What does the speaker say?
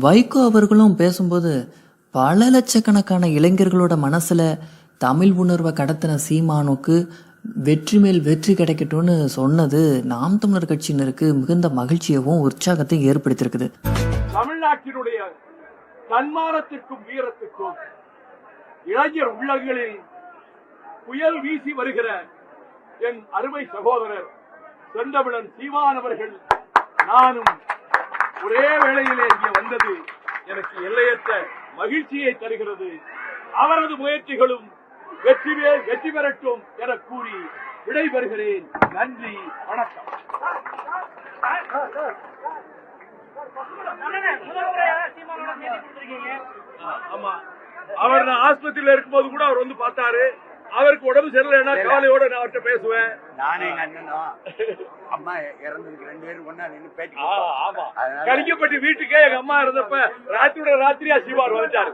வைகோ அவர்களும் பேசும்போது பல லட்சக்கணக்கான இளைஞர்களோட மனசில் தமிழ் உணர்வை கடத்தின சீமானுக்கு வெற்றி மேல் வெற்றி கிடைக்கட்டும்னு சொன்னது நாம் தமிழர் கட்சியினருக்கு மிகுந்த மகிழ்ச்சியவும் உற்சாகத்தையும் ஏற்படுத்தியிருக்குது. தமிழ்நாட்டினுடைய தன்மானத்திற்கும் வீரத்திற்கும் இளைஞர் உள்ளங்களில் புயல் வீசி வருகிற என் அருமை சகோதரர் செந்தமிழன் சீமானவர்கள் நானும் ஒரே வேளையிலே இங்கே வந்தது எனக்கு எல்லையற்ற மகிழ்ச்சியை தருகிறது. அவரது முயற்சிகளும் வெற்றி வெற்றி பெறட்டும் என கூறி விடைபெறுகிறேன். நன்றி வணக்கம். ஆமா. அவர் நான் ஆஸ்பத்திரியில இருக்கும்போது கூட அவர் வந்து பார்த்தாரு. அவருக்கு உடம்பு சரியில்லைன்னா கவலையோட நான் அவர்கிட்ட பேசுவேன். நானே எங்க அண்ணனும் அம்மா இறந்ததுக்கு ரெண்டு பேரும் ஒண்ணா நின்னு பேட்டி. ஆமா. கலிங்கப்பட்டி வீட்டுக்கே எங்க அம்மா இருந்தப்ப ராத்திரியோட ராத்திரியா சீமார் வந்துட்டாரு.